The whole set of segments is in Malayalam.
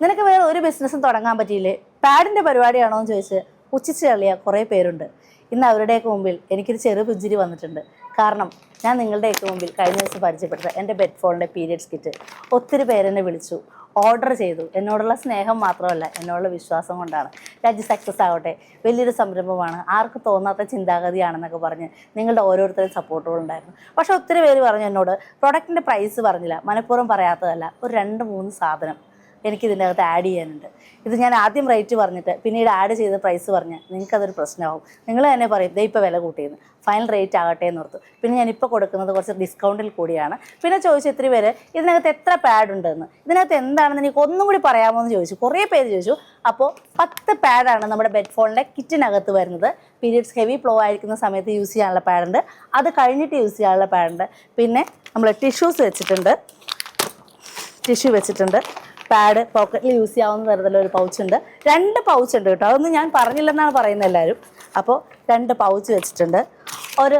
നിനക്ക് വേറെ ഒരു ബിസിനസ്സും തുടങ്ങാൻ പറ്റിയില്ലേ? പാഡിന്റെ പരിപാടിയാണോ എന്ന് ചോദിച്ച് ഉച്ചിച്ച് തള്ളിയ കുറേ പേരുണ്ട്. ഇന്ന് അവരുടെയൊക്കെ മുമ്പിൽ എനിക്കൊരു ചെറു പുഞ്ചിരി വന്നിട്ടുണ്ട്. കാരണം ഞാൻ നിങ്ങളുടെയൊക്കെ മുമ്പിൽ കഴിഞ്ഞ ദിവസം പരിചയപ്പെട്ടത് എന്റെ ബെഡ് ഫോണിന്റെ പീരിയഡ്സ് കിറ്റ് ഒത്തിരി പേരെന്നെ വിളിച്ചു ഓർഡർ ചെയ്തു. എന്നോടുള്ള സ്നേഹം മാത്രമല്ല എന്നോടുള്ള വിശ്വാസം കൊണ്ടാണ്. രാജ്യം സക്സസ് ആവട്ടെ വലിയൊരു സംരംഭമാണ്. ആർക്ക് തോന്നാത്ത ചിന്താഗതിയാണെന്നൊക്കെ പറഞ്ഞ് നിങ്ങളുടെ ഓരോരുത്തരും സപ്പോർട്ടുകളുണ്ടായിരുന്നു പക്ഷേ ഒത്തിരി പേര് പറഞ്ഞു എന്നോട് പ്രൊഡക്റ്റിന്റെ പ്രൈസ് പറഞ്ഞില്ല മനഃപൂർവം പറയാത്തതല്ല ഒരു രണ്ട് മൂന്ന് സാധനം. എനിക്ക് ഇതിന്റെ അകത്ത് ആഡ് ചെയ്യാനുണ്ട്. ഇത് ഞാൻ ആദ്യം റേറ്റ് പറഞ്ഞിട്ട് പിന്നീട് ആഡ് ചെയ്ത പ്രൈസ് പറഞ്ഞ് നിങ്ങൾക്കതൊരു പ്രശ്നമാവും. നിങ്ങൾ തന്നെ പറയും ദേ ഇപ്പോൾ വില കൂട്ടിയെന്ന്. ഫൈനൽ റേറ്റ് ആകട്ടെ എന്ന് ഓർത്തു. പിന്നെ ഞാൻ ഇപ്പോൾ കൊടുക്കുന്നത് കുറച്ച് ഡിസ്കൗണ്ടിൽ കൂടിയാണ്. പിന്നെ ചോദിച്ചു ഇത്തിരി പേര് ഇതിനകത്ത് എത്ര പാഡ് ഉണ്ടെന്ന്? ഇതിനകത്ത് എന്താണെന്ന് എനിക്ക് ഒന്നും കൂടി പറയാമോ എന്ന് ചോദിച്ചു. കുറേ പേര് ചോദിച്ചു. അപ്പോൾ പത്ത് പാഡാണ് നമ്മുടെ ബെഡ് ഫോണിന്റെ കിറ്റിനകത്ത് വരുന്നത്. പീരിയഡ്സ് ഹെവി ഫ്ലോ ആയിരിക്കുന്ന സമയത്ത് യൂസ് ചെയ്യാനുള്ള പാഡുണ്ട് അത് കഴിഞ്ഞിട്ട് യൂസ് ചെയ്യാനുള്ള പാഡുണ്ട് പിന്നെ നമ്മൾ ടിഷ്യൂസ് വെച്ചിട്ടുണ്ട്. ടിഷ്യൂ വെച്ചിട്ടുണ്ട്. പാഡ് പോക്കറ്റിൽ യൂസ് ചെയ്യാവുന്ന തരത്തിലുള്ള ഒരു പൗച്ച് ഉണ്ട്. രണ്ട് പൗച്ച് ഉണ്ട് കേട്ടോ. അതൊന്നും ഞാൻ പറഞ്ഞില്ലെന്നാണ് പറയുന്നത് എല്ലാവരും. അപ്പോൾ രണ്ട് പൗച്ച് വെച്ചിട്ടുണ്ട്. ഒരു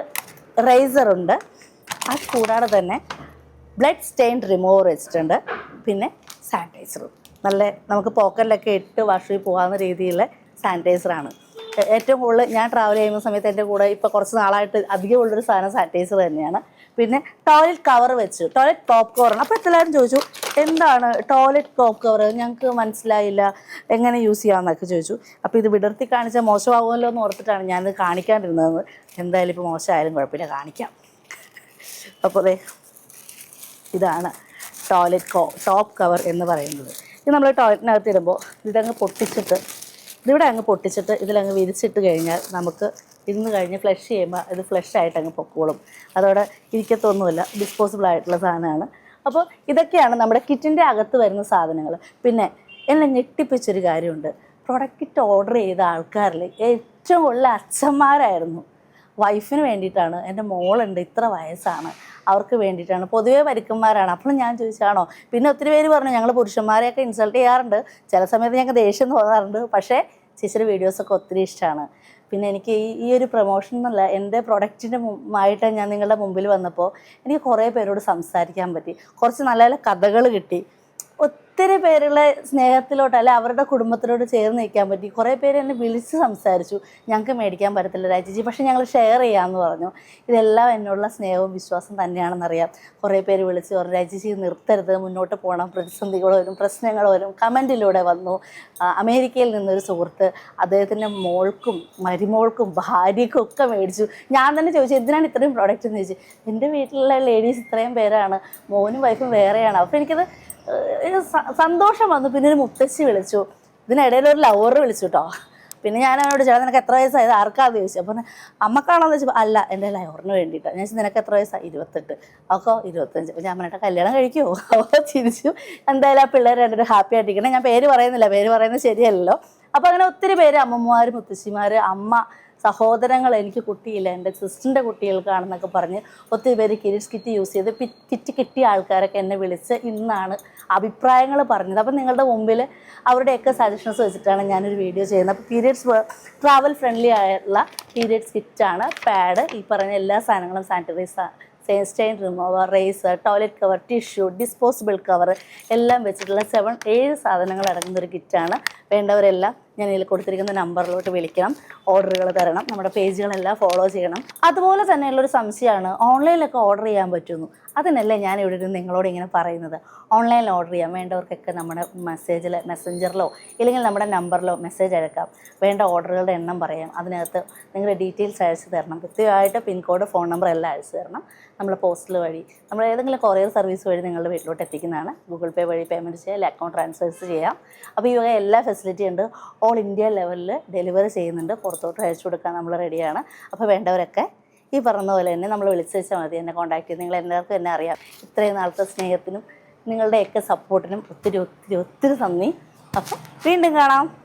റേസർ ഉണ്ട്. അത് കൂടാതെ തന്നെ ബ്ലഡ് സ്റ്റെയിൻ റിമൂവർ വെച്ചിട്ടുണ്ട്. പിന്നെ സാനിറ്റൈസറും നല്ല നമുക്ക് പോക്കറ്റിലൊക്കെ ഇട്ട് വാഷ് പോകാവുന്ന രീതിയിലുള്ള സാനിറ്റൈസറാണ് ഏറ്റവും കൂടുതൽ ഞാൻ ട്രാവൽ ചെയ്യുന്ന സമയത്ത് എന്റെ കൂടെ ഇപ്പോൾ കുറച്ച് നാളായിട്ട് അധികം ഉള്ളൊരു സാധനം സാനിറ്റൈസർ തന്നെയാണ്. പിന്നെ ടോയ്ലറ്റ് കവർ വെച്ചു. ടോയ്ലറ്റ് ടോപ്പ് കവർ അപ്പോൾ എല്ലാവരും ചോദിച്ചു എന്താണ് ടോയ്ലറ്റ് ടോപ്പ് കവർ ഞങ്ങൾക്ക് മനസ്സിലായില്ല. എങ്ങനെ യൂസ് ചെയ്യാമെന്നൊക്കെ ചോദിച്ചു. അപ്പോൾ ഇത് വിടർത്തി കാണിച്ചാൽ മോശമാകുമല്ലോ എന്ന് ഓർത്തിട്ടാണ് ഞാനിത് കാണിക്കാണ്ടിരുന്നത്. എന്തായാലും ഇപ്പോൾ മോശമായാലും കുഴപ്പമില്ല. കാണിക്കാം. അപ്പോൾ അതെ ഇതാണ് ടോയ്ലറ്റ് കോ ടോപ്പ് കവർ എന്ന് പറയുന്നത്. ഇത് നമ്മൾ ടോയ്ലറ്റിനകത്ത് ഇടുമ്പോൾ ഇതങ്ങ് പൊട്ടിച്ചിട്ട് ഇതിവിടെ അങ്ങ് പൊട്ടിച്ചിട്ട് ഇതിലങ്ങ് വിരിച്ചിട്ട് കഴിഞ്ഞാൽ നമുക്ക് ഇന്ന് കഴിഞ്ഞ് ഫ്ലഷ് ചെയ്യുമ്പോൾ ഇത് ഫ്ലഷ് ആയിട്ട് അങ്ങ് പൊക്കോളും. അതോടെ ഇരിക്കത്തൊന്നുമില്ല. ഡിസ്പോസിബിൾ ആയിട്ടുള്ള സാധനമാണ്. അപ്പോൾ ഇതൊക്കെയാണ് നമ്മുടെ കിറ്റിന്റെ അകത്ത് വരുന്ന സാധനങ്ങൾ പിന്നെ എന്നെ ഞെട്ടിപ്പിച്ചൊരു കാര്യമുണ്ട്. പ്രൊഡക്റ്റ് ഓർഡർ ചെയ്ത ആൾക്കാരിൽ ഏറ്റവും കൂടുതൽ അച്ഛന്മാരായിരുന്നു. വൈഫിന് വേണ്ടിയിട്ടാണ്. എന്റെ മോളുണ്ട് ഇത്ര വയസ്സാണ്. അവർക്ക് വേണ്ടിയിട്ടാണ്. പൊതുവേ പരുക്കന്മാരാണ് അപ്പോൾ ഞാൻ ചോദിച്ചാണോ? പിന്നെ ഒത്തിരി പേര് പറഞ്ഞു ഞങ്ങൾ പുരുഷന്മാരെയൊക്കെ ഇൻസൾട്ട് ചെയ്യാറുണ്ട്. ചില സമയത്ത് ഞങ്ങൾക്ക് ദേഷ്യം തോന്നാറുണ്ട്. പക്ഷേ ചേച്ചിയുടെ വീഡിയോസൊക്കെ ഒത്തിരി ഇഷ്ടമാണ്. പിന്നെ എനിക്ക് ഈ ഈ ഒരു പ്രൊമോഷൻ എന്നല്ല എന്റെ പ്രൊഡക്റ്റിന്റെ ആയിട്ട് ഞാൻ നിങ്ങളുടെ മുമ്പിൽ വന്നപ്പോൾ എനിക്ക് കുറേ പേരോട് സംസാരിക്കാൻ പറ്റി. കുറച്ച് നല്ല നല്ല കഥകൾ കിട്ടി. ഒത്തിരി പേരുടെ സ്നേഹത്തിലോട്ട് അല്ലെ അവരുടെ കുടുംബത്തിലോട്ട് ചേർന്ന് നിൽക്കാൻ പറ്റി. കുറേ പേര് എന്നെ വിളിച്ച് സംസാരിച്ചു. ഞങ്ങൾക്ക് മേടിക്കാൻ പറ്റത്തില്ല രാജിജി പക്ഷേ ഞങ്ങൾ ഷെയർ ചെയ്യാമെന്ന് പറഞ്ഞു. ഇതെല്ലാം എന്നോടുള്ള സ്നേഹവും വിശ്വാസം തന്നെയാണെന്നറിയാം കുറേ പേര് വിളിച്ച് പറഞ്ഞു രാജിജി നിർത്തരുത്. മുന്നോട്ട് പോകണം. പ്രതിസന്ധികൾ വരും പ്രശ്നങ്ങൾ വരും. കമന്റിലൂടെ വന്നു. അമേരിക്കയിൽ നിന്നൊരു സുഹൃത്ത് അദ്ദേഹത്തിന്റെ മോൾക്കും മരുമോൾക്കും ഭാര്യയ്ക്കും ഒക്കെ മേടിച്ചു. ഞാൻ തന്നെ ചോദിച്ചു എന്തിനാണ് ഇത്രയും പ്രോഡക്റ്റ് എന്ന് ചോദിച്ചു എന്റെ വീട്ടിലുള്ള ലേഡീസ് ഇത്രയും പേരാണ്. മോനും വൈഫും വേറെയാണ്. അപ്പോൾ എനിക്കത് സന്തോഷം വന്നു. പിന്നെ ഒരു മുത്തശ്ശി വിളിച്ചു. ഇതിനിടയിൽ ഒരു ലവർ വിളിച്ചു കേട്ടോ പിന്നെ ഞാൻ അവനോട് ചേട്ടൻ നിനക്ക് എത്ര വയസ്സായത് ആർക്കാന്ന് ചോദിച്ചു. അപ്പം അമ്മക്കാണോന്ന് ചോദിച്ചപ്പോൾ അല്ല എന്റെ ലവറിന് വേണ്ടിയിട്ടാണ് ഞാൻ നിനക്ക് എത്ര വയസ്സായി? ഇരുപത്തെട്ട്. അപ്പോൾ ഇരുപത്തഞ്ച്. അപ്പം ഞാൻ പറഞ്ഞിട്ട് കല്യാണം കഴിക്കുമോ അപ്പോൾ ചിരിച്ചു. എന്തായാലും ആ പിള്ളേർ രണ്ടൊരു ഹാപ്പി ആയിട്ടിരിക്കണം. ഞാൻ പേര് പറയുന്നില്ല. പേര് പറയുന്നത് ശരിയല്ലല്ലോ. അപ്പം അങ്ങനെ ഒത്തിരി പേര് അമ്മമാർ മുത്തശ്ശിമാർ അമ്മ സഹോദരങ്ങൾ എനിക്ക് കുട്ടിയില്ല എന്റെ സിസ്റ്ററിന്റെ കുട്ടികൾക്കാണെന്നൊക്കെ പറഞ്ഞ് ഒത്തിരി പേര് കിരിസ് കിറ്റ് യൂസ് ചെയ്ത് കിറ്റ് കിട്ടിയ ആൾക്കാരൊക്കെ എന്നെ വിളിച്ച് ഇന്നാണ് അഭിപ്രായങ്ങൾ പറഞ്ഞത്. അപ്പം നിങ്ങളുടെ മുമ്പിൽ അവരുടെയൊക്കെ സജഷൻസ് വെച്ചിട്ടാണ് ഞാനൊരു വീഡിയോ ചെയ്യുന്നത്. അപ്പോൾ പീരിയഡ്സ് ട്രാവൽ ഫ്രണ്ട്ലി ആയിട്ടുള്ള പീരിയഡ്സ് കിറ്റാണ് പാഡ്. ഈ പറഞ്ഞ എല്ലാ സാധനങ്ങളും stain remover razor toilet cover tissue disposable cover എല്ലാം വെച്ചിട്ടുള്ള സെവൻ ഏഴ് സാധനങ്ങൾ അടങ്ങുന്ന ഒരു കിറ്റാണ്. വേണ്ടവരെല്ലാം ഞാൻ ഇതിൽ കൊടുത്തിരിക്കുന്ന നമ്പറിലോട്ട് വിളിക്കണം. ഓർഡറുകൾ തരണം. നമ്മുടെ പേജുകളെല്ലാം ഫോളോ ചെയ്യണം. അതുപോലെ തന്നെയുള്ളൊരു സംശയമാണ് ഓൺലൈനിലൊക്കെ ഓർഡർ ചെയ്യാൻ പറ്റുന്നു. അതിനല്ലേ ഞാൻ ഇവിടെ ഇരുന്ന് നിങ്ങളോട് ഇങ്ങനെ പറയുന്നത്? ഓൺലൈനിൽ ഓർഡർ ചെയ്യാം. വേണ്ടവർക്കൊക്കെ നമ്മുടെ മെസ്സേജിൽ മെസ്സഞ്ചറിലോ ഇല്ലെങ്കിൽ നമ്മുടെ നമ്പറിലോ മെസ്സേജ് അയക്കാം. വേണ്ട ഓർഡറുകളുടെ എണ്ണം പറയാം. അതിനകത്ത് നിങ്ങളുടെ ഡീറ്റെയിൽസ് അയച്ചു തരണം. കൃത്യമായിട്ട് പിൻകോഡ് ഫോൺ നമ്പർ എല്ലാം അയച്ചു തരണം. നമ്മൾ പോസ്റ്റൽ വഴി നമ്മൾ ഏതെങ്കിലും കൊറിയർ സർവീസ് വഴി നിങ്ങളുടെ വീട്ടിലോട്ട് എത്തിക്കുന്നതാണ്. ഗൂഗിൾ പേ വഴി പേയ്മെന്റ് ചെയ്യാം. അക്കൗണ്ട് ട്രാൻസ്ഫേഴ്സ് ചെയ്യാം. അപ്പോൾ ഈ വക എല്ലാ ഫെസിലിറ്റി ഉണ്ട്. ഇന്ത്യ ലെവലിൽ ഡെലിവറി ചെയ്യുന്നുണ്ട്. പുറത്തോട്ട് അയച്ചു കൊടുക്കാൻ നമ്മൾ റെഡിയാണ് അപ്പോൾ വേണ്ടവരൊക്കെ ഈ പറഞ്ഞ പോലെ തന്നെ നമ്മൾ വിളിച്ചു വെച്ചാൽ മതി. എന്നെ കോൺടാക്ട് ചെയ്ത് നിങ്ങൾ എല്ലാവർക്കും എന്നെ അറിയാം. ഇത്രയും നാളത്തെ സ്നേഹത്തിനും നിങ്ങളുടെയൊക്കെ സപ്പോർട്ടിനും ഒത്തിരി ഒത്തിരി ഒത്തിരി നന്ദി. അപ്പം വീണ്ടും കാണാം.